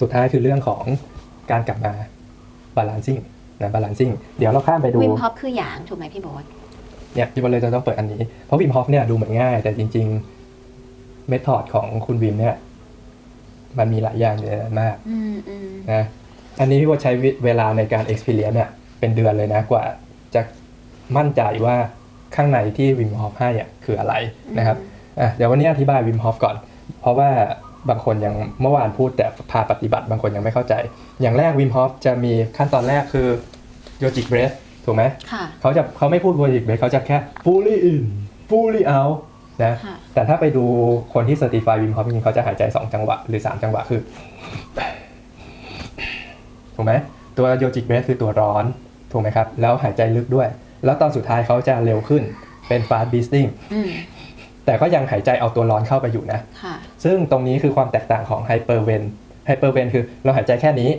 สุดท้ายคือเรื่องของการกลับมาบาลานซิ่งนะบาลานซิ่งเดี๋ยวเราข้ามไปดูวิมฮอปคืออย่างถูกไหมพี่โบ๊ทเนี่ยพี่บอลเลยจะต้องเปิดอันนี้ เพราะวิมฮอฟเนี่ยดูเหมือนง่าย แต่จริงๆเมธอดของคุณวิมเนี่ย มันมีหลายอย่างอยู่ในนั้นมากอืมอืมนะอันนี้พี่บอลใช้เวลาในการ experience เนี่ยเป็นเดือนเลยนะกว่าจะมั่นใจว่าข้างในที่วิมฮอฟให้อะคืออะไรนะครับอะเดี๋ยววันนี้อธิบายวิมฮอฟก่อน เพราะว่า บางคนยังเมื่อวานพูดแต่พาปฏิบัติบางคนยังไม่เข้าใจ อย่างแรกวิมฮอฟจะมีขั้นตอนแรกคือโยจิกเบรสถูกไหมค่ะเขาจะเขาไม่พูดโยจิกเบรสเขาจะแค่ fully in fully out นะค่ะแต่ถ้าไปดูคนที่ certify วิมฮอฟจริงๆเขาจะหายใจ 2 จังหวะหรือ 3 จังหวะคือถูกไหมตัวโยจิกเบรสคือตัวร้อนถูกไหมครับ แล้วหายใจลึกด้วย แล้วตอนสุดท้ายเขาจะเร็วขึ้นเป็น fast breathing อืมแต่ก็ยังหายใจเอาตัวร้อนเข้าไปอยู่นะค่ะ ซึ่งตรงนี้คือความแตกต่างของไฮเปอร์เวนไฮเปอร์เวนคือเราหายใจแค่นี้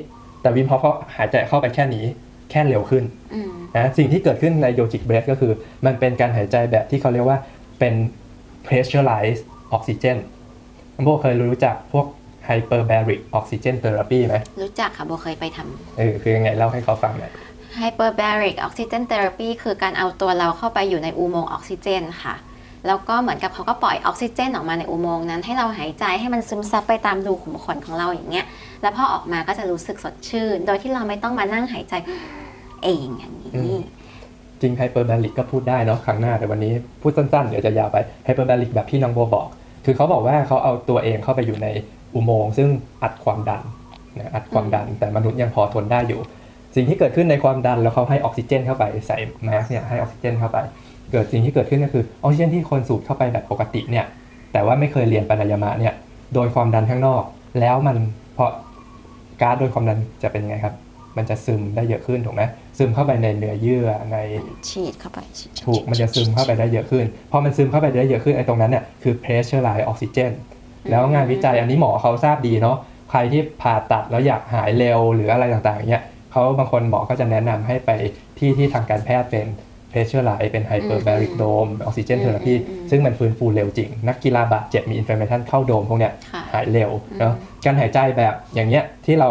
แต่วิมฮอฟเขาหายใจเข้าไปแค่นี้แค่เร็วขึ้นอืมนะสิ่งที่เกิดขึ้นในโยจิกเบร h ก็คือ มันเป็นการหายใจแบบที่เขาเรียกว่าเป็น pressurized oxygen โบเคยรู้จักพวก hyperbaric oxygen therapy ไหมรู้จักค่ะโบเคยไปทเออคือยังไงเล่าให้เขาฟังหน่อยำ hyperbaric oxygen therapy คือการเอาตัวเราเข้าไปอยู่ในอุโมงค์ออกซิเจนค่ะ แล้วก็เหมือนกับเขาก็ปล่อยออกซิเจนออกมาในอุโมงค์นั้น ให้เราหายใจให้มันซึมซับไปตามรูขุมขนของเราอย่างเงี้ย แล้วพอออกมาก็จะรู้สึกสดชื่น โดยที่เราไม่ต้องมานั่งหายใจเองอย่างนี้ จริง hyperbaric ก็พูดได้เนาะครั้งหน้าแต่วันนี้พูดสั้นๆ เดี๋ยวจะยาวไป hyperbaric แบบที่น้องโบบอก คือเขาบอกว่าเขาเอาตัวเองเข้าไปอยู่ในอุโมงค์ซึ่งอัดความดันนะอัดความดันแต่มนุษย์ยังพอทนได้อยู่ สิ่งที่เกิดขึ้นในความดันแล้วเขาให้ออกซิเจนเข้าไปใส่แมสเนี่ยให้ออกซิเจนเข้าไป เกิดสิ่งที่เกิดขึ้นก็คือออกซิเจนที่คนสูดเข้าไปแบบปกติเนี่ยแต่ว่าไม่เคยเรียนปริยามะเนี่ยโดยความดันข้างนอก แล้วมันพอก๊าซโดยความดันจะเป็นยังไงครับ มันจะซึมได้เยอะขึ้นถูกไหมซึมเข้าไปในเนื้อเยื่อในฉีดเข้าไปฉีดถูกมันจะซึมเข้าไปได้เยอะขึ้นพอมันซึมเข้าไปได้เยอะขึ้นไอ้ตรงนั้นเนี่ยคือ pressurized oxygen แล้วงานวิจัยอันนี้หมอเขาทราบดีเนาะใครที่ผ่าตัดแล้วอยากหายเร็วหรืออะไรต่างๆเนี่ยเขาบางคนหมอก็จะแนะนำให้ไปที่ที่ทางการแพทย์เป็น pressurized เป็น hyperbaric dome oxygen therapy ซึ่งมันฟื้นฟูเร็วจริง นักกีฬาบาดเจ็บมี inflammation เข้าโดมพวกเนี้ยค่ะหายเร็วเนาะการหายใจแบบอย่างเงี้ยที่เรา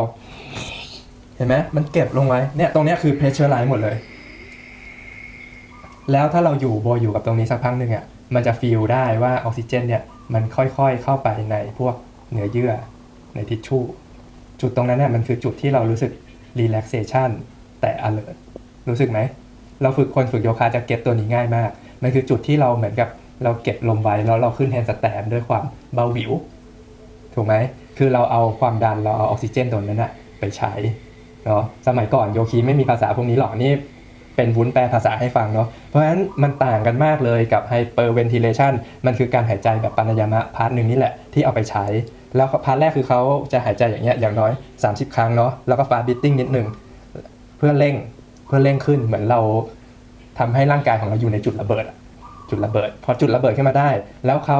เห็นไหมมันเก็บลงไว้เนี่ยตรงเนี้ยคือ pressurized หมดเลย แล้วถ้าเราอยู่โบอยู่กับตรงนี้สักพักหนึ่งอะมันจะฟีลได้ว่าออกซิเจนเนี่ยมันค่อยๆเข้าไปในพวกเนื้อเยื่อในทิชชู่จุดตรงนั้นเนี่ยมันคือจุดที่เรารู้สึก relaxation แต่ alert รู้สึกไหม เราฝึกคนฝึกโยคะจะเก็ตตัวนี้ง่ายมาก มันคือจุดที่เราเหมือนกับเราเก็บลมไว้แล้วเราขึ้นแฮนด์สแตนด้วยความเบาหวิว ถูกไหม คือเราเอาความดันเราเอาออกซิเจนตรงนั้นอะไปใช้เนาะ สมัยก่อนโยคีไม่มีภาษาพวกนี้หรอกนี่เป็นวุ้นแปลภาษาให้ฟังเนาะ เพราะฉะนั้นมันต่างกันมากเลยกับ hyperventilation มันคือการหายใจแบบปานายามะพาร์ทหนึ่งนี่แหละที่เอาไปใช้ แล้วพาร์ทแรกคือเขาจะหายใจอย่างเงี้ยอย่างน้อย 30 ครั้งเนาะ แล้วก็ fast breathing นิดหนึ่งเพื่อเร่ง เพื่อเร่งขึ้นเหมือนเราทำให้ร่างกายของเราอยู่ในจุดระเบิดอะจุดระเบิด พอจุดระเบิดขึ้นมาได้ แล้วเขา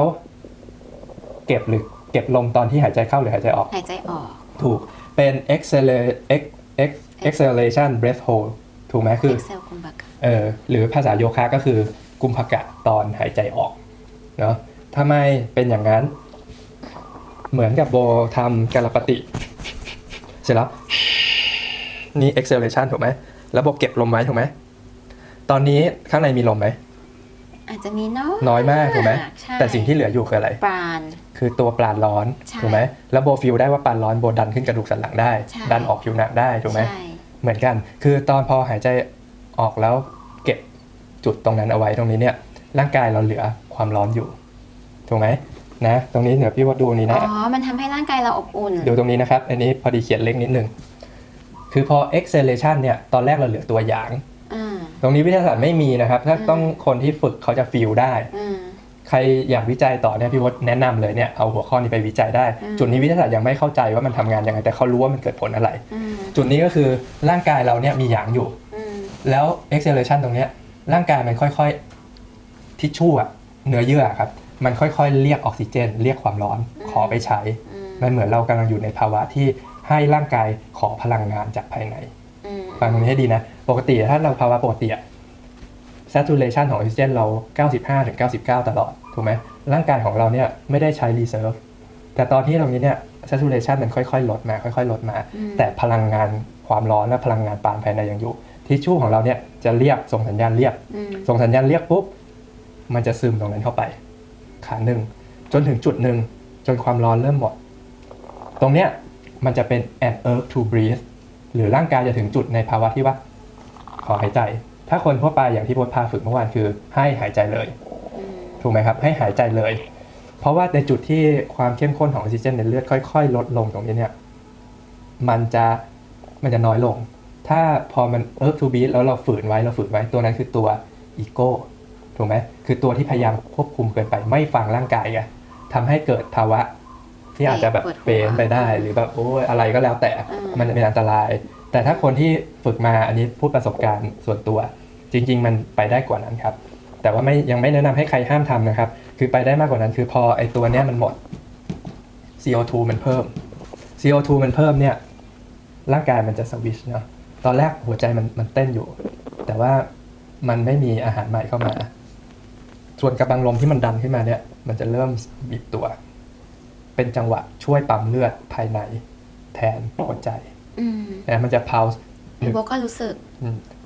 เก็บหรือเก็บลมตอนที่หายใจเข้าหรือหายใจออก หายใจออก ถูกเป็น acceler- ex- ex- acceleration breath hold ถูกไหมคือ Excel กุมบักเออหรือภาษาโยคะก็คือกุมภกะตอนหายใจออกเนาะทำไมเป็นอย่างนั้น เหมือนกับโบทำกาลปฏิเสร็จแล้ว นี่ acceleration ถูกไหม แล้วโบเก็บลมไว้ถูกไหมตอนนี้ข้างในมีลมไหมอาจจะมีน้อยน้อยมากถูกไหมใช่แต่สิ่งที่เหลืออยู่คืออะไรปราณ คือตัวปราณร้อนใช่ถูกไหมแล้วโบฟิลได้ว่าปราณร้อนโบดันขึ้นกระดูกสันหลังได้ ใช่ ดันออกผิวหนังได้ถูกไหมใช่เหมือนกัน คือตอนพอหายใจออกแล้วเก็บจุดตรงนั้นเอาไว้ตรงนี้เนี่ยร่างกายเราเหลือความร้อนอยู่ถูกไหมนะตรงนี้เดี๋ยวพี่ว่าดูนี้อ๋นะอมันทำให้ร่างกายเราอบอุ่น ดูตรงนี้นะครับ อันนี้พอดีเขียนเล็กนิดนึง คือพอ acceleration เนี่ยตอนแรกเราเหลือตัวอย่างอืมตรงนี้วิทยาศาสตร์ไม่มีนะครับ ถ้าอืมต้องคนที่ฝึกเขาจะฟีลได้อืมใครอยากวิจัยต่อเนี่ยพี่วดแนะนำเลยเนี่ยเอาหัวข้อนี้ไปวิจัยได้อืมจุดนี้วิทยาศาสตร์ยังไม่เข้าใจว่ามันทำงานยังไงแต่เขารู้ว่ามันเกิดผลอะไรอืมจุดนี้ก็คือร่างกายเราเนี่ยมีหยางอยู่อืมแล้ว acceleration ตรงเนี้ยร่างกายมันค่อยๆทิชชู่อะเนื้อเยื่ออะครับมันค่อยๆ เรียกออกซิเจน เรียกความร้อนขอไปใช้อืมมันเหมือนเรากำลังอยู่ในภาวะที่ ให้ร่างกายขอพลังงานจากภายในอืมฟังตรงนี้ให้ดีนะ ปกติถ้าเราภาวะปกติอะ saturation ของออกซิเจนเรา 95-99 ตลอด ถูกไหมร่างกายของเราเนี่ยไม่ได้ใช้ reserve แต่ตอนที่ตรงนี้เนี่ย saturation มันค่อยๆ ลดมา ค่อยๆ ลดมาอืมแต่พลังงานความร้อนและพลังงานปานภายในยังอยู่ทิชชู่ของเราเนี่ยจะเรียกส่งสัญญาณเรียกอืมส่งสัญญาณเรียกปุ๊บมันจะซึมตรงนั้นเข้าไป ขาหนึ่งจนถึงจุดหนึ่งจนความร้อนเริ่มหมด ตรงเนี้ย มันจะเป็น an urge to breathe หรือร่างกายจะถึงจุดในภาวะที่ว่า ขอหายใจ ถ้าคนทั่วไปอย่างที่โพสพาฝึกเมื่อวานคือ ให้หายใจเลย ถูกไหมครับ ให้หายใจเลย เพราะว่าในจุดที่ความเข้มข้นของออกซิเจนในเลือดค่อย ๆ ลดลงตรงนี้เนี่ย มันจะมันจะน้อยลง ถ้าพอมันเอิร์ธทูบีแล้วเราฝืนไว้เราฝืนไว้ตัวนั้นคือตัวอีโก้ถูกไหมคือตัวที่พยายามควบคุมเกินไปไม่ฟังร่างกายไงทำให้เกิดภาวะ ที่อาจจะแบบปวดหัวเปนไปได้ หรือแบบโอ้ยอะไรก็แล้วแต่อืมมันจะเป็นอันตราย แต่ถ้าคนที่ฝึกมาอันนี้พูดประสบการณ์ส่วนตัว จริง ๆ มันไปได้กว่านั้นครับ แต่ว่าไม่ยังไม่แนะนำให้ใครห้ามทำนะครับ คือไปได้มากกว่านั้น คือพอไอตัวเนี้ยมันหมด CO2 มันเพิ่ม CO2 มันเพิ่มเนี่ยร่างกายมันจะสวิชเนาะตอนแรกหัวใจมันมันเต้นอยู่ แต่ว่ามันไม่มีอาหารใหม่เข้ามา ส่วนกระบังลมที่มันดันขึ้นมาเนี่ย มันจะเริ่มบีบตัว เป็นจังหวะช่วยปั๊มเลือดภายในแทนหัวใจอืมนะมันจะ pulse หพี่นึ่งโบก็รู้สึก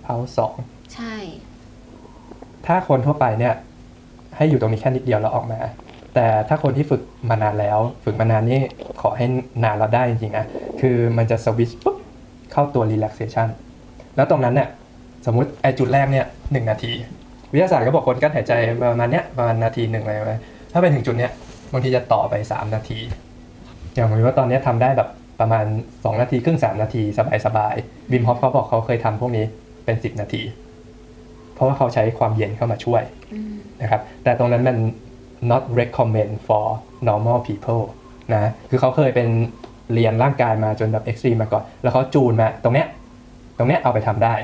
pulse สองใช่ ถ้าคนทั่วไปเนี่ย ให้อยู่ตรงนี้แค่นิดเดียวแล้วออกมา แต่ถ้าคนที่ฝึกมานานแล้ว ฝึกมานานนี่ขอให้นานแล้วได้จริงๆนะคือมันจะสวิตช์ปุ๊บเข้าตัว relaxation แล้วตรงนั้นเนี่ยสมมุติไอจุดแรกเนี่ยหนึ่งนาที วิทยาศาสตร์ก็บอกคนกั้นหายใจประมาณเนี้ยประมาณนาทีหนึ่งอะไรไหมถ้าไปถึงจุดเนี้ย บางทีจะต่อไป 3 นาที อย่างผมว่าตอนเนี้ยทำได้แบบประมาณ 2 นาทีครึ่ง 3 นาที สบายๆบิมฮอปเขาบอกเขาเคยทำพวกนี้เป็น 10 นาที เพราะว่าเขาใช้ความเย็นเข้ามาช่วยอืมนะครับแต่ตรงนั้นมัน not recommend for normal people นะคือเขาเคยเป็นเรียนร่างกายมาจนแบบ extreme มาก่อน แล้วเขาจูนมาตรงเนี้ยตรงเนี้ยเอาไปทำได้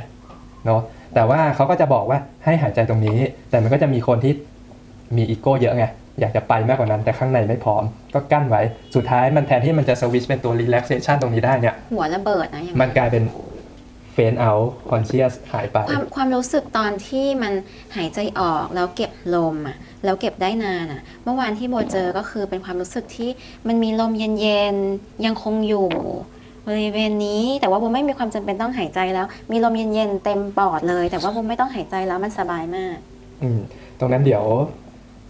เนาะแต่ว่าเขาก็จะบอกว่าให้หายใจตรงนี้ แต่มันก็จะมีคนที่มีอีโก้เยอะไง อยากจะไปมากกว่านั้นแต่ข้างในไม่พร้อม ก็กั้นไว้สุดท้ายมันแทนที่มันจะสวิตช์เป็นตัว relaxation ตรงนี้ได้เนี่ยหัวระเบิดนะอย่างมันกลายเป็น fade out conscious หายไป ความความรู้สึกตอนที่มันหายใจออกแล้วเก็บลมอะแล้วเก็บได้นานอะ เมื่อวานที่โบเจอก็คือเป็นความรู้สึกที่มันมีลมเย็นๆยังคงอยู่บริเวณนี้แต่ว่าโบไม่มีความจำเป็นต้องหายใจแล้ว มีลมเย็นๆเต็มปอดเลย แต่ว่าโบไม่ต้องหายใจแล้วมันสบายมาก อืมตรงนั้นเดี๋ยว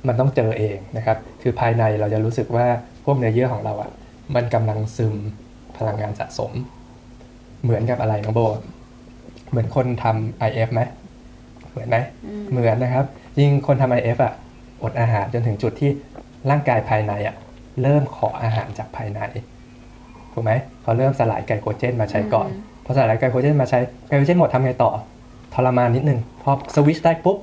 มันต้องเจอเองนะครับ คือภายในเราจะรู้สึกว่าพวกเนื้อเยื่อของเราอะ่ะ มันกำลังซึมพลังงานสะสม เหมือนกับอะไรน้องโบ เหมือนคนทำ IF ไหมเหมือนไหมอืมเหมือนนะครับ ยิ่งคนทำ IF อะอดอาหารจนถึงจุดที่ร่างกายภายในอะเริ่มขออาหารจากภายในถูกไหมเขาเริ่มสลายไกลโคเจนมาใช้ก่อนพอสลายไกลโคเจนมาใช้ไกลโคเจนหมดทำไงต่อทรมานนิดนึงพอสวิตช์ได้ปุ๊บ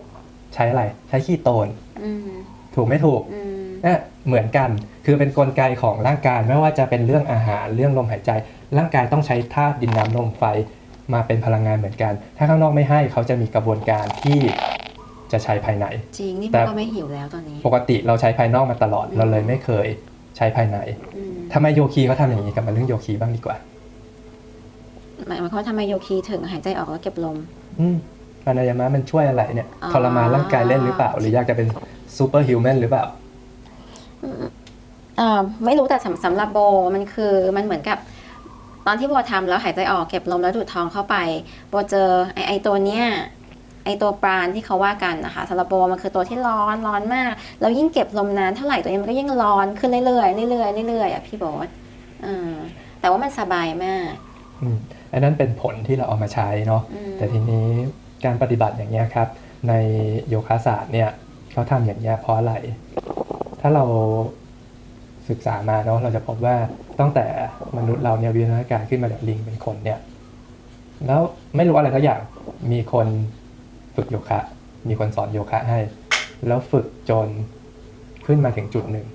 ใช้อะไร ใช้คีโตนอืม ถูกไม่ถูกอืมเนี่ยเหมือนกัน คือเป็นนกลไกของร่างกายไม่ว่าจะเป็นเรื่องอาหารเรื่องลมหายใจ ร่างกายต้องใช้ธาตุดินน้ำลมไฟมาเป็นพลังงานเหมือนกัน ถ้าข้างนอกไม่ให้เขาจะมีกระบวนการที่จะใช้ภายใน จริงนี่โบแต่ก็ไม่หิวแล้วตอนนี้ปกติเราใช้ภายนอกมาตลอดเราเลยไม่เคยใช้ภายในอืมทำไมโยคีเขาทำอย่างนี้กับมาเรื่องโยคีบ้างดีกว่า หมายความว่าทำไมโยคีถึงหายใจออกแล้วเก็บลม อืมปานายามะมันช่วยอะไรเนี่ยอ๋อ ทรมานร่างกายเล่นหรือเปล่า หรืออยากจะเป็น ซูเปอร์ฮิวแมนหรือเปล่าเอ่อไม่รู้แต่สำสำหรับโบมันคือมันเหมือนกับ ตอนที่โบทำแล้วหายใจออกเก็บลมแล้วดูดท้องเข้าไป โบเจอไอไอตัวเนี้ยไอตัวปราณที่เขาว่ากันนะคะสำหรับโบมันคือตัวที่ร้อนร้อนมาก แล้วยิ่งเก็บลมนานเท่าไหร่ตัวนี้มันก็ยิ่งร้อนขึ้นเรื่อยๆเรื่อยๆเรื่อยๆอะพี่โบทเออแต่ว่ามันสบายมากอืมอันนั้นเป็นผลที่เราเอามาใช้เนาะอืมแต่ทีนี้การปฏิบัติอย่างเงี้ยครับ ในโยคะศาสตร์เนี่ย เขาทำอย่างเงี้เพราะอะไร ถ้าเราศึกษามาเนาะเราจะพบว่าตั้งแต่มนุษย์เราเนี่ยวิวัฒนาการขึ้นมาจากลิงเป็นคนเนี่ย แล้วไม่รู้อะไรทักอย่างมีคนฝึกโยคะ มีคนสอนโยคะให้ แล้วฝึกจนขึ้นมาถึงจุดหนึ่ง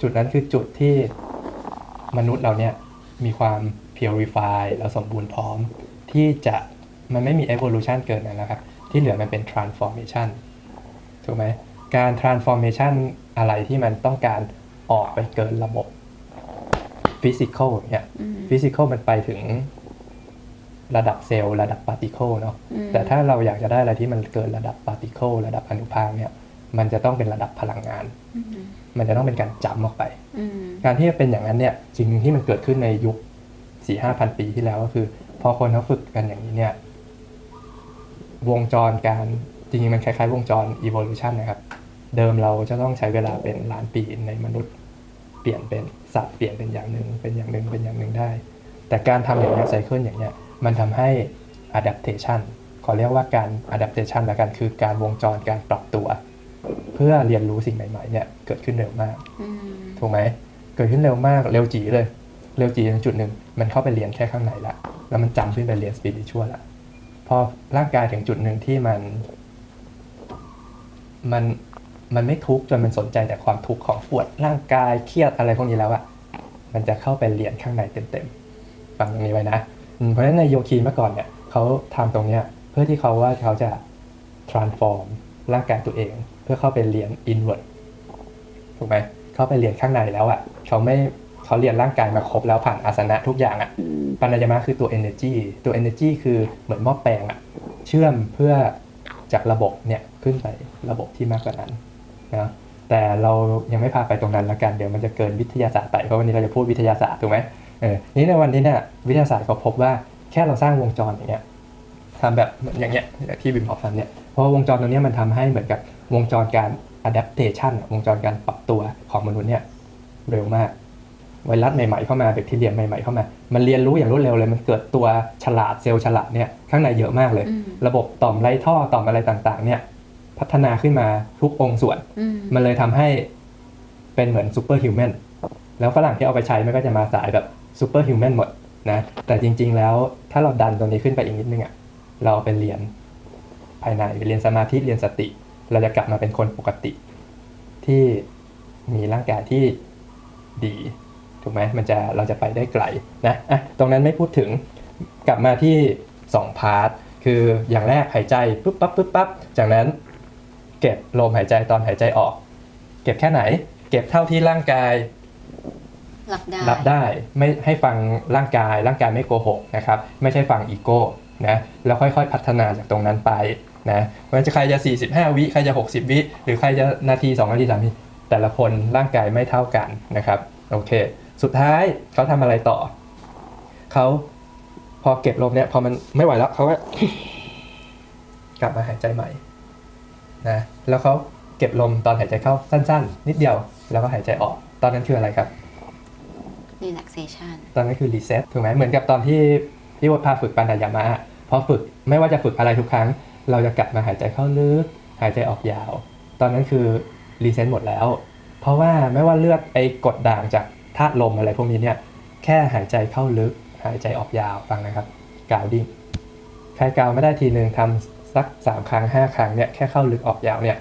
จุดนั้นคือจุดที่มนุษย์เราเนี่ยมีความ purify แล้วสมบูรณ์พร้อม ที่จะมันไม่มี evolution เกินนั้นแล้วครับ ที่เหลือมันเป็น transformation ถูกไหม การ transformation อะไรที่มันต้องการออกไปเกินระบบ physical เนี่ยอืม physical มันไปถึงระดับเซลล์ระดับ particle เนาะอืมแต่ถ้าเราอยากจะได้อะไรที่มันเกินระดับ particle ระดับอนุภาคเนี่ย มันจะต้องเป็นระดับพลังงานอืมมันจะต้องเป็นการจำออกไปอืมการที่จะเป็นอย่างนั้นเนี่ยสิ่งหนึ่งที่มันเกิดขึ้นในยุคสี่ห้าพันปีที่แล้วก็คือ พอคนเขาฝึกกันอย่างนี้เนี่ย วงจรการ จริงๆมันคล้ายๆ วงจร evolution นะครับ เดิมเราจะต้องใช้เวลาเป็นล้านปีในมนุษย์ เปลี่ยนเป็นสัตว์เปลี่ยนเป็นอย่างหนึ่งเป็นอย่างหนึ่งเป็นอย่างหนึ่งได้ แต่การทำอย่างนี้ไซเคิลอย่างเนี้ยมันทำให้ adaptation ขอเรียกว่าการ adaptation ละกันคือการวงจรการปรับตัว เพื่อเรียนรู้สิ่งใหม่ๆเนี่ยเกิดขึ้นเร็วมากอืมถูกไหมเกิดขึ้นเร็วมากเร็วจีเลย เร็วจีในจุดหนึ่งมันเข้าไปเรียนแค่ข้างในละแล้วมันจำขึ้นไปเรียนสปิริชวลละพอร่างกายถึงจุดหนึ่งที่มัน มันมันไม่ทุกข์จนมันสนใจแต่ความทุกข์ของปวดร่างกายเครียดอะไรพวกนี้แล้วอะมันจะเข้าไปเรียนข้างในเต็มๆฟังตรงนี้ไว้นะอืมเพราะฉะนั้นในโยคีเมื่อก่อนเนี่ยเขาทำตรงเนี้ยเพื่อที่เขาว่าเขาจะ transform ร่างกายตัวเอง เพื่อเข้าไปเรียน inward ถูกไหมเข้าไปเรียนข้างในแล้วอะ่ะเขาไม่เขาเรียนร่างกายมาครบแล้วผ่านอาสนะทุกอย่างอะ่ะปัญญามะคือตัว energy ตัว energy คือเหมือนหม้อแปลงอะ่ะเชื่อมเพื่อ จากระบบเนี่ยขึ้นไประบบที่มากกว่านั้นนะแต่เรายังไม่พาไปตรงนั้นละกันเดี๋ยวมันจะเกินวิทยาศาสตร์ไปเพราะวันนี้เราจะพูดวิทยาศาสตร์ถูกไหมเออนี่ในวันนี้เนี่ยวิทยาศาสตร์เขาพบว่าแค่เราสร้างวงจรอย่างเงี้ยทำแบบอย่างเงี้ยที่วิมฮอฟทำเนี่ยเพราะว่าวงจรตรงเนี้ยมันทำให้เหมือนกับวงจรการ adaptation วงจรการปรับตัวของมนุษย์เนี่ยเร็วมาก ไวรัสใหม่ๆเข้ามาแบคทีเรียใหม่ๆเข้ามา มันเรียนรู้อย่างรวดเร็วเลยมันเกิดตัวฉลาดเซลล์ฉลาดเนี่ยข้างในเยอะมากเลยอืมระบบต่อมไรท่อต่อมอะไรต่างๆ เนี่ยพัฒนาขึ้นมาทุกองค์ส่วนอืมมันเลยทำให้เป็นเหมือนซูเปอร์ฮิวแมนแล้วฝรั่งที่เอาไปใช้มันก็จะมาสายแบบซูเปอร์ฮิวแมนหมดนะแต่จริง ๆ แล้วถ้าเราดันตรงนี้ขึ้นไปอีกนิดนึงอะ่ะเราไปเรียนภายในไปเรียนสมาธิเรียนสติ เราจะกลับมาเป็นคนปกติที่มีร่างกายที่ดี ถูกไหมมันจะเราจะไปได้ไกลนะอะตรงนั้นไม่พูดถึงกลับมาที่2พาร์ทคืออย่างแรกหายใจปุ๊บปั๊บปุ๊บปั๊บจากนั้นเก็บลมหายใจตอนหายใจออก เก็บแค่ไหน เก็บเท่าที่ร่างกายรับได้รับได้ไม่ให้ฟังร่างกายร่างกายไม่โกหกนะครับไม่ใช่ฟังอีโก้นะแล้วค่อยๆพัฒนาจากตรงนั้นไปนะมันจะใครจะ 45 วิใครจะ 60 วิหรือใครจะนาที 2 นาที3นาทีแต่ละคนร่างกายไม่เท่ากันนะครับโอเค สุดท้ายเขาทำอะไรต่อ เขาพอเก็บลมเนี่ยพอมันไม่ไหวแล้วเขาก็กลับมาหายใจใหม่นะแล้วเขาเก็บลมตอนหายใจเข้าสั้น ๆ นิดเดียวแล้วก็หายใจออก ตอนนั้นคืออะไรครับ relaxation ตอนนั้นคือรีเซ็ตถูกไหมเหมือนกับตอนที่พี่วดพาฝึกปัญญามะอะพอฝึกไม่ว่าจะฝึกอะไรทุกครั้ง เราจะกลับมาหายใจเข้าลึก หายใจออกยาว ตอนนั้นคือรีเซ็ตหมดแล้ว เพราะว่าไม่ว่าเลือดไอ้กดด่างจาก ธาตุลมอะไรพวกนี้เนี่ยแค่หายใจเข้าลึกหายใจออกยาวฟังนะครับกาวดิ้งใครกาวไม่ได้ทีหนึ่งทำสักสามครั้งห้าครั้งเนี่ยแค่เข้าลึกออกยาวเนี่ย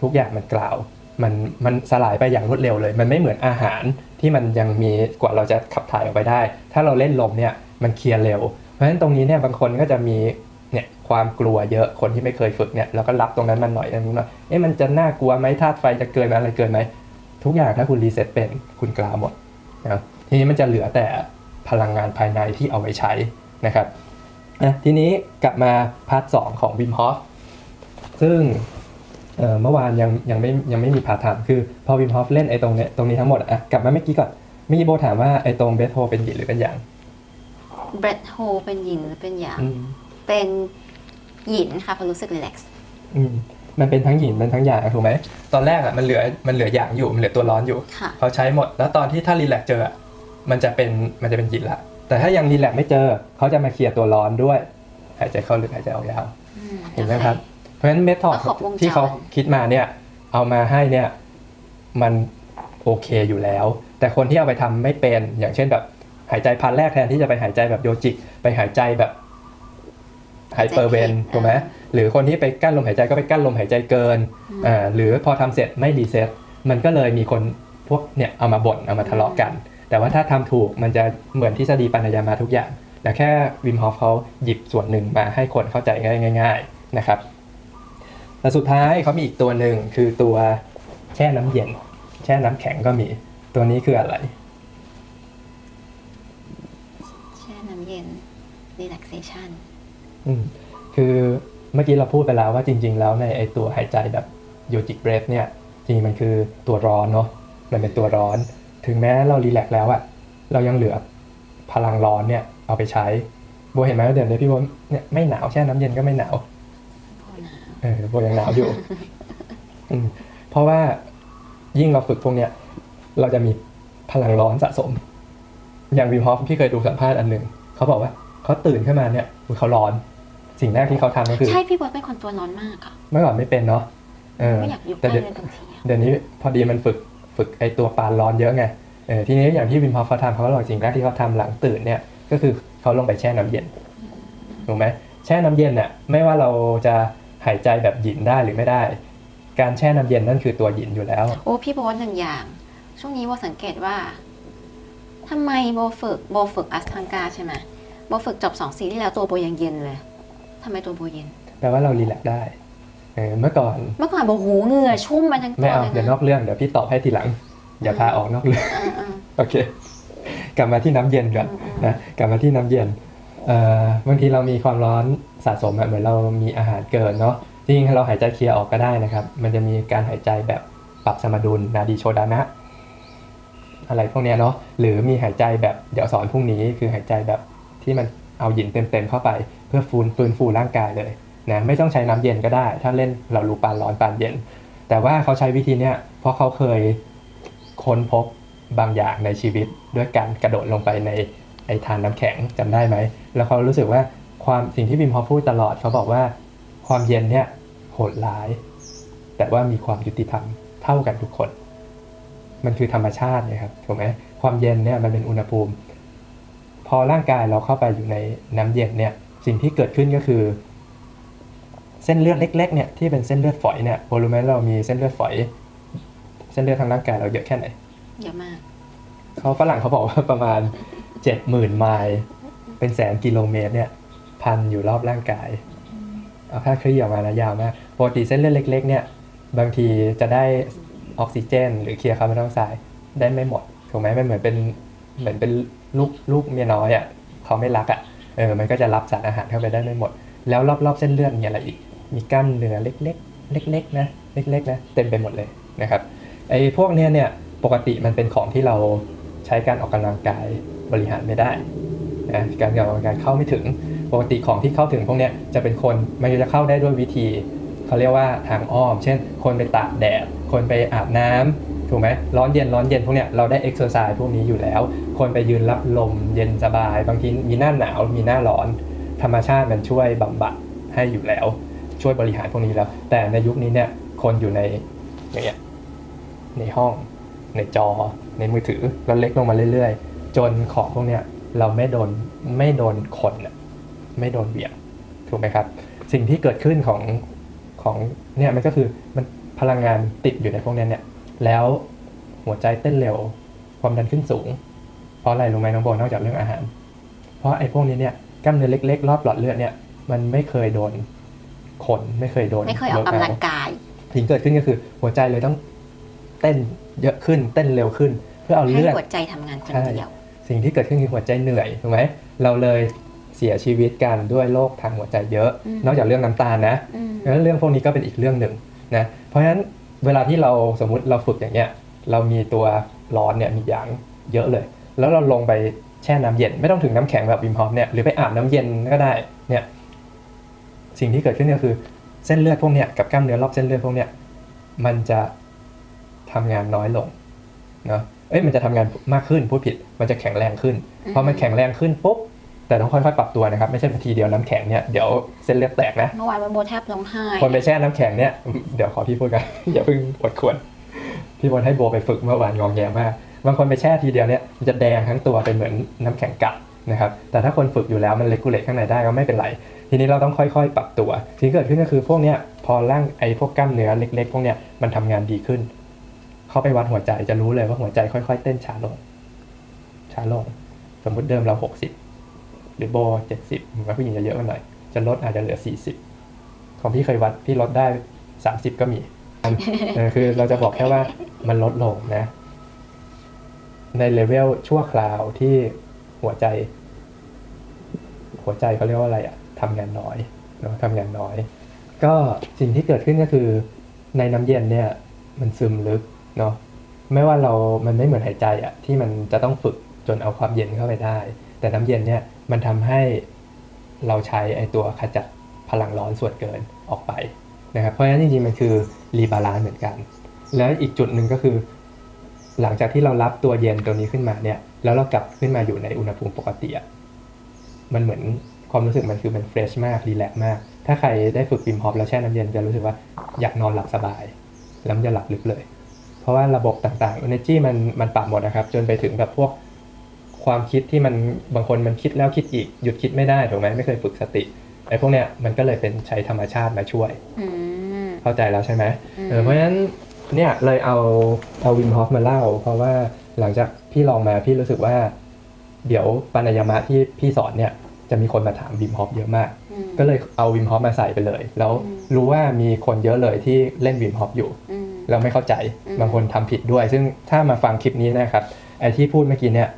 ทุกอย่างมันกล่าวมันมันสลายไปอย่างรวดเร็วเลย มันไม่เหมือนอาหารที่มันยังมีกว่าเราจะขับถ่ายออกไปได้ ถ้าเราเล่นลมเนี่ยมันเคลียร์เร็ว เพราะฉะนั้นตรงนี้เนี่ยบางคนก็จะมีเนี่ยความกลัวเยอะคนที่ไม่เคยฝึกเนี่ยเราก็รับตรงนั้นมันหน่อยนนี้หน่อยเอ๊ะมันจะน่ากลัวไหมธาตุไฟจะเกินอะไรเกินไหมทุกอย่างถ้าคุณรีเซ็ตเป็นคุณกล่าวหมด นะครับทีนี้มันจะเหลือแต่พลังงานภายในที่เอาไว้ใช้นะครับอะทีนี้กลับมาพาร์ทสองของวิมฮอฟซึ่งเอ่อเมื่อวานยังยังไม่ยังไม่มีพาร์ทไทม์คือพอวิมฮอฟเล่นไอ้ตรงเนี้ยตรงนี้ทั้งหมดอะอะกลับมาเมื่อกี้ก่อนเมื่อกี้โบถามว่าไอ้ตรงเบสโฮเป็นหยินหรือเป็นหยาง breath hold เป็นหยินหรือเป็นหยางอืมเป็นหยินค่ะเพราะรู้สึก relax อืม มันเป็นทั้งหยินเป็นทั้งหยางถูกไหมตอนแรกอะมันเหลือมันเหลือหยางอยู่มันเหลือตัวร้อนอยู่ค่ะเขาใช้หมด แล้วตอนที่ถ้ารีแลกซ์เจออะมันจะเป็นมันจะเป็นหยินละแต่ถ้ายังรีแลกซ์ไม่เจอเขาจะมาเคลียร์ตัวร้อนด้วยหายใจเข้าลึกหายใจออกยาวอืมเห็นไหมครับ เพราะฉะนั้นเมธอดแล้วครบวงจรที่เขาคิดมาเนี่ยเอามาให้เนี่ยมันโอเคอยู่แล้ว แต่คนที่เอาไปทำไม่เป็นอย่างเช่นแบบหายใจพันแรกแทนที่จะไปหายใจแบบโยจิก ไปหายใจแบบไฮเปอร์เวนถูกไหม หรือคนที่ไปกั้นลมหายใจก็ไปกั้นลมหายใจเกินอ่าหรือพอทำเสร็จไม่รีเซ็ตมันก็เลยมีคนพวกเนี่ยเอามาบ่นเอามาทะเลาะกัน แต่ว่าถ้าทำถูกมันจะเหมือนทฤษฎีปัญญามาทุกอย่างแต่แค่วิมฮอฟเขาหยิบส่วนหนึ่งมาให้คนเข้าใจง่าย ๆนะครับแต่สุดท้ายเขามีอีกตัวหนึ่งคือตัวแช่น้ำเย็น แช่น้ำแข็งก็มี ตัวนี้คืออะไรแช่น้ำเย็น relaxation อืมคือ เมื่อกี้เราพูดไปแล้วว่าจริง ๆ แล้วในไอตัวหายใจแบบโยจิกเบรฟเนี่ยจริงมันคือตัวร้อนเนาะมันเป็นตัวร้อน ถึงแม้เรารีแลกซ์แล้วอะเรายังเหลือพลังร้อนเนี่ยเอาไปใช้โบเห็นไหมว่าเดี๋ยวนี้พี่โบเนี่ยไม่หนาวแช่น้ำเย็นก็ไม่หนาวโอ้หนาวเออโบยังหนาวอยู่เพราะว่ายิ่งเราฝึกพวกเนี้ยเราจะมีพลังร้อนสะสม อย่างวีฮอฟพี่เคยดูสัมภาษณ์อันหนึ่งเขาบอกว่าเขาตื่นขึ้นมาเนี่ยเขาร้อน สิ่งแรกที่เขาทำก็คือ ใช่พี่บอสเป็นคนตัวร้อนมากอะเมื่อก่อนไม่เป็นเนาะเออไม่อยากอยู่ใกแต่ล้เดี๋ยวเลยบางทีอะเดี๋ยวนี้พอดีมันฝึกฝึกไอตัวปานร้อนเยอะไงเออทีนี้อย่างที่วินพอฟเขาทำเขาบอกสิ่งแรกที่เขาทำหลังตื่นเนี่ยก็คือเขาลงไปแช่น้ำเย็นถูกไหมแช่น้ำเย็นน่ะไม่ว่าเราจะหายใจแบบหยินได้หรือไม่ได้ การแช่น้ำเย็นนั่นคือตัวหยินอยู่แล้ว โอ้พี่บอสหนึ่งอย่าง ช่วงนี้โบสังเกตว่าทำไมโบฝึกโบฝึกอัสทังกาใช่ไหมโบฝึกจบสองซีรีส์แล้วตัวโบยังเย็นเลย ทำไมตัวโบเย็น แปลว่าเรารีแลกซ์ได้เออเมื่อก่อน เมื่อก่อนโบหูเหงื่อชุ่มมาทั้งตัไม่วเอาเลยเดี๋ยวนนะอกเรื่องเดี๋ยวพี่ตอบให้ทีหลัง อย่าพาออกนอกเรื่องเออเออโอเค กลับมาที่น้ำเย็นก่อนอืมอืมนะกลับมาที่น้ำเย็นเอ่อบางทีเรามีความร้อนสะสมอะเหมือนเรามีอาหารเกินเนาะจริงๆเราหายใจเคลียร์ออกก็ได้นะครับ มันจะมีการหายใจแบบปรับสมดุลนาดีโชดานะ อะไรพวกเนี้ยเนาะหรือมีหายใจแบบเดี๋ยวสอนพรุ่งนี้คือหายใจแบบที่มันเอาหยินเต็มๆเข้าไปเพื่อฟูนฟื้นฟูร่างกายเลยนะไม่ต้องใช้น้ำเย็นก็ได้ ถ้าเล่นเรารู้ปานร้อนปานเย็น แต่ว่าเขาใช้วิธีเนี้ยเพราะเขาเคยค้นพบบางอย่างในชีวิตด้วยการกระโดดลงไปในไอ้ทานน้ำแข็งจำได้ไหม แล้วเขารู้สึกว่าความสิ่งที่บิมพอพูดตลอดเขาบอกว่าความเย็นเนี่ยโหดร้าย แต่ว่ามีความยุติธรรมเท่ากันทุกคน มันคือธรรมชาตินะครับถูกไหมความเย็นเนี่ยมันเป็นอุณหภูมิ พอร่างกายเราเข้าไปอยู่ในน้ำเย็นเนี่ย สิ่งที่เกิดขึ้นก็คือ เส้นเลือดเล็กๆเนี่ยที่เป็นเส้นเลือดฝอยเนี่ยโพลูแมนเรามีเส้นเลือดฝอย เส้นเลือดทางร่างกายเราเยอะแค่ไหนเยอะมากเขาฝรั่งเขาบอกว่าประมาณเจ็ดหมื่นไมล์เป็นแสนกิโลเมตรเนี่ย พันอยู่รอบร่างกายเอาค่าคลี่ออกมาแล้วยาวมากปกติเส้นเลือดเล็ก ๆ เนี่ย บางทีจะได้ออกซิเจน หรือเคลียร์คาร์บอนไดออกไซด์ได้ไม่หมดถูกไหมมันเหมือนเป็นเหมือนเป็นลูกลูกเมียน้อยอะ่ะเขาไม่รักอะ่ะ เออมันก็จะรับสารอาหารเข้าไปได้ไม่หมด แล้วรอบๆเส้นเลือดมีอะไรอีก มีกล้ามเนื้อเล็กๆ เล็กๆนะเล็กๆนะเต็มไปหมดเลยนะครับไอ้พวกเนี้ยเนี่ยปกติมันเป็นของที่เราใช้การออกกำลังกายบริหารไม่ได้นะการออกกำลังกายเข้าไม่ถึงปกติของที่เข้าถึงพวกเนี้ยจะเป็นคนมันจะเข้าได้ด้วยวิธีเขาเรียกว่าทางอ้อม เช่น คนไปตากแดด คนไปอาบน้ำ ถูกไหมร้อนเย็นร้อนเย็นพวกเนี้ยเราได้เอ็กซ์เซอร์ไซส์พวกนี้อยู่แล้ว คนไปยืนรับลมเย็นสบาย บางทีมีหน้าหนาวมีหน้าร้อน ธรรมชาติมันช่วยบำบัดให้อยู่แล้ว ช่วยบริหารพวกนี้แล้ว แต่ในยุคนี้เนี่ยคนอยู่ในอย่างเงี้ยในห้อง ในจอ ในมือถือแล้วเล็กลงมาเรื่อยๆ จนของพวกเนี้ยเราไม่โดนไม่โดนคนน่ะไม่โดนเบียดถูกไหมครับ สิ่งที่เกิดขึ้นของของเนี่ยมันก็คือมันพลังงานติดอยู่ในพวกเนี้เนี่ย แล้วหัวใจเต้นเร็ว ความดันขึ้นสูง เพราะอะไรรู้ไหมน้องโบนอกจากเรื่องอาหาร เพราะไอ้พวกนี้เนี่ยกล้ามเนื้อเล็ก ๆ รอบหลอดเลือดเนี่ยมันไม่เคยโดนคนไม่เคยโดนไม่เคยออกกำลังกายสิ่งเกิดขึ้นก็คือหัวใจเลยต้องเต้นเยอะขึ้นเต้นเร็วขึ้น เพื่อเอาให้เลือดหัวใจทำงานคนใช่เดียวสิ่งที่เกิดขึ้นคือหัวใจเหนื่อยถูกไหมเราเลยเสียชีวิตกันด้วยโรคทางหัวใจเยอะอืมนอกจากเรื่องน้ำตาลนะอืมแล้วเรื่องพวกนี้ก็เป็นอีกเรื่องหนึ่งนะเพราะฉะนั้น เวลาที่เราสมมุติเราฝึกอย่างเงี้ย เรามีตัวร้อนเนี่ยมีอย่างเยอะเลย แล้วเราลงไปแช่น้ำเย็น ไม่ต้องถึงน้ำแข็งแบบวิมฮอฟเนี่ยหรือไปอาบน้ำเย็นก็ได้เนี่ยสิ่งที่เกิดขึ้นก็คือเส้นเลือดพวกเนี้ยกับกล้ามเนื้อรอบเส้นเลือดพวกเนี้ยมันจะทำงานน้อยลงเนาะเอ้ยมันจะทำงานมากขึ้นพูดผิด มันจะแข็งแรงขึ้นพอมันแข็งแรงขึ้นปุ๊บ แต่ต้องค่อยๆปรับตัวนะครับ ไม่ใช่ทีเดียวน้ำแข็งเนี่ยเดี๋ยวเส้นเลือดแตกนะเมื่อวานวันโบแทบร้องไห้คนไปแช่น้ำแข็งเนี่ยเดี๋ยวขอพี่พูดกันอย่าเพิ่งปวดขวดพี่บอลให้โบไปฝึกเมื่อวานงองแงมากบางคนไปแช่ทีเดียวเนี่ยมันจะแดงทั้งตัวเป็นเหมือนน้ำแข็งกัดนะครับแต่ถ้าคนฝึกอยู่แล้วมันเลกูเลตข้างในได้ก็ไม่เป็นไร ทีนี้เราต้องค่อยๆ ปรับตัวสิ่งที่เกิดขึ้นก็คือพวกเนี้ยพอร่างไอ้พวกกล้ามเนื้อเล็ก ๆ พวกเนี้ยมันทำงานดีขึ้น เข้าไปวัดหัวใจจะรู้เลยว่าหัวใจค่อย ๆ เต้นช้าลงช้าลง สมมุติเดิมเราหกสิบ หรือโบเจ็ดสิบผมว่าผู้หญิงจะเยอะกว่าหน่อย จะลดอาจจะเหลือสี่สิบของพี่เคยวัดพี่ลดได้30ก็มีเออคือเราจะบอกแค่ว่ามันลดลงนะ ในเลเวลชั่วคราวที่หัวใจ หัวใจเขาเรียกว่าอะไรอะทำงานน้อยเนาะทำงานน้อย ก็สิ่งที่เกิดขึ้นก็คือ ในน้ำเย็นเนี่ย มันซึมลึกเนาะไม่ว่าเรามันไม่เหมือนหายใจอะที่มันจะต้องฝึกจนเอาความเย็นเข้าไปได้ แต่น้ำเย็นเนี่ย มันทำให้เราใช้ไอตัวขจัดพลังร้อนส่วนเกินออกไปนะครับเพราะฉะนั้นจริงๆมันคือรีบาลานซ์เหมือนกัน แล้วอีกจุดหนึ่งก็คือ หลังจากที่เรารับตัวเย็นตัวนี้ขึ้นมาเนี่ยแล้วเรากลับขึ้นมาอยู่ในอุณหภูมิปกติมันเหมือนความรู้สึกมันคือมันเฟรชมากรีแลกซ์มาก ถ้าใครได้ฝึกวิมฮอปแล้วแช่น้ำเย็นจะรู้สึกว่าอยากนอนหลับสบาย แล้วมันจะหลับลึกเลย เพราะว่าระบบต่างๆ energy มันมันปรับหมดนะครับ จนไปถึงแบบพวก ความคิดที่มันบางคนมันคิดแล้วคิดอีกหยุดคิดไม่ได้ถูกไหมไม่เคยฝึกสติไอ้พวกเนี้ยมันก็เลยเป็นใช้ธรรมชาติมาช่วยอืมเข้าใจแล้วใช่ไหมอืมเออเพราะฉะนั้นเนี่ยเลยเอาเอาวิมฮอฟมาเล่า เพราะว่าหลังจากพี่ลองมาพี่รู้สึกว่า เดี๋ยวปานายามะที่พี่สอนเนี่ยจะมีคนมาถามวิมฮอฟเยอะมากอืมก็เลยเอาวิมฮอฟมาใส่ไปเลย แล้วอืมรู้ว่ามีคนเยอะเลยที่เล่นวิมฮอฟอยู่อืมเราไม่เข้าใจอืมบางคนทำผิดด้วย ซึ่งถ้ามาฟังคลิปนี้นะครับไอ้ที่พูดเมื่อกี้เนี่ย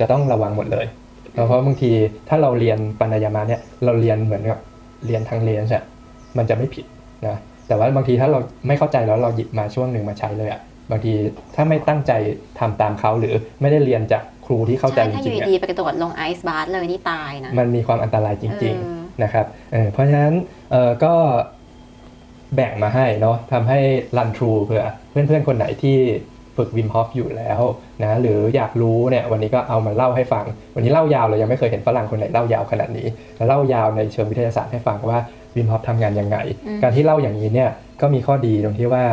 จะต้องระวังหมดเลย เพราะว่าบางทีถ้าเราเรียนปานายามะเนี่ยเราเรียนเหมือนกับเรียนทางเรียนใช่มันจะไม่ผิดนะแต่ว่าบางทีถ้าเราไม่เข้าใจแล้วเราหยิบมาช่วงหนึ่งมาใช้เลยอะบางทีถ้าไม่ตั้งใจทำตามเขาหรือไม่ได้เรียนจากครูที่เข้าใจใช่จถ้าอริงยู่ๆอะดีๆไปกระโดดลงไอซ์บาร์เลยนี่ตายนะ มันมีความอันตรายจริงเออๆนะครับเออเพราะฉะนั้นเออก็แบ่งมาให้เนาะทำให้รันทรูเผื่อเพื่อนๆคนไหนที่ ฝึกวิมฮอฟอยู่แล้วนะหรืออยากรู้เนี่ยวันนี้ก็เอามาเล่าให้ฟัง วันนี้เล่ายาวเลยยังไม่เคยเห็นฝรั่งคนไหนเล่ายาวขนาดนี้แล้วเล่ายาวในเชิงวิทยาศาสตร์ให้ฟังว่าวิมฮอฟทำงานยังไงอืมการที่เล่าอย่างนี้เนี่ยก็มีข้อดีตรงที่ว่า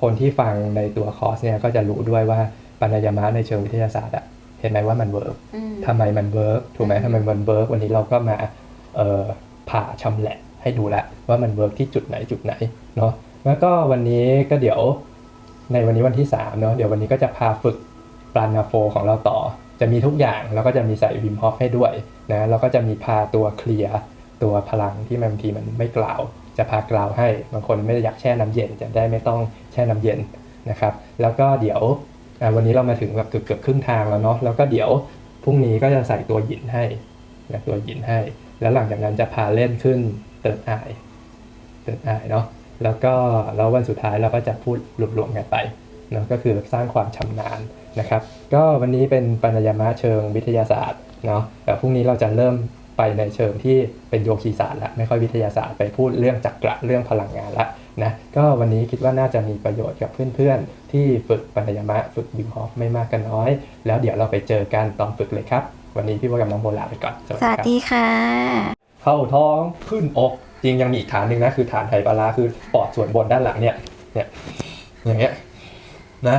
คนที่ฟังในตัวคอร์สเนี่ยก็จะรู้ด้วยว่าปัญญามะในเชิงวิทยาศาสตร์อะเห็นไหมว่ามันเวิร์กอืมทำไมมันเวิร์กถูกไหมอืมทำไมมันเวิร์กวันนี้เราก็มาเอ่อผ่าชำแหละให้ดูแล้วว่ามันเวิร์กที่จุดไหนจุดไหนเนาะแล้วก็วันนี้ก็เดี๋ยว ในวันนี้วันที่3เนาะเดี๋ยววันนี้ก็จะพาฝึกปลานาโฟของเราต่อ จะมีทุกอย่างแล้วก็จะมีใส่วิมฮอฟให้ด้วยนะแล้วก็จะมีพาตัวเคลียร์ตัวพลังที่บางทีมันไม่กล่าว จะพากล่าวให้บางคนไม่ได้อยากแช่น้ำเย็นจะได้ไม่ต้องแช่น้ำเย็นนะครับ แล้วก็เดี๋ยววันนี้เรามาถึงแบบเกือบเกือบครึ่งทางแล้วเนาะแล้วก็เดี๋ยวพรุ่งนี้ก็จะใส่ตัวหยินให้นะตัวหยินให้ แล้วหลังจากนั้นจะพาเล่นขึ้นเติร์ดไอเติร์ดไอเนาะ แล้วก็แล้ววันสุดท้ายเราก็จะพูดรวมๆกันไปเนาะก็คือสร้างความชำนาญนะครับ ก็วันนี้เป็นปัญญามะเชิงวิทยาศาสตร์เนาะแต่พรุ่งนี้เราจะเริ่มไปในเชิงที่เป็นโยคีศาสตร์ละไม่ค่อยวิทยาศาสตร์ไปพูดเรื่องจักระเรื่องพลังงานละนะก็วันนี้คิดว่าน่าจะมีประโยชน์กับเพื่อนๆ ที่ฝึกปัญญามะฝึกบิมฮอฟไม่มากก็น้อย แล้วเดี๋ยวเราไปเจอกันตอนฝึกเลยครับ วันนี้พี่ว่ากับน้องโบลาไปก่อน สวัสดีค่ะ เข้าท้องขึ้นอก จริงยังมีอีกฐานหนึ่งนะคือฐานไฮปลาคือปอดส่วนบนด้านหลังเนี่ยเนี่ยอย่างเงี้ยนะ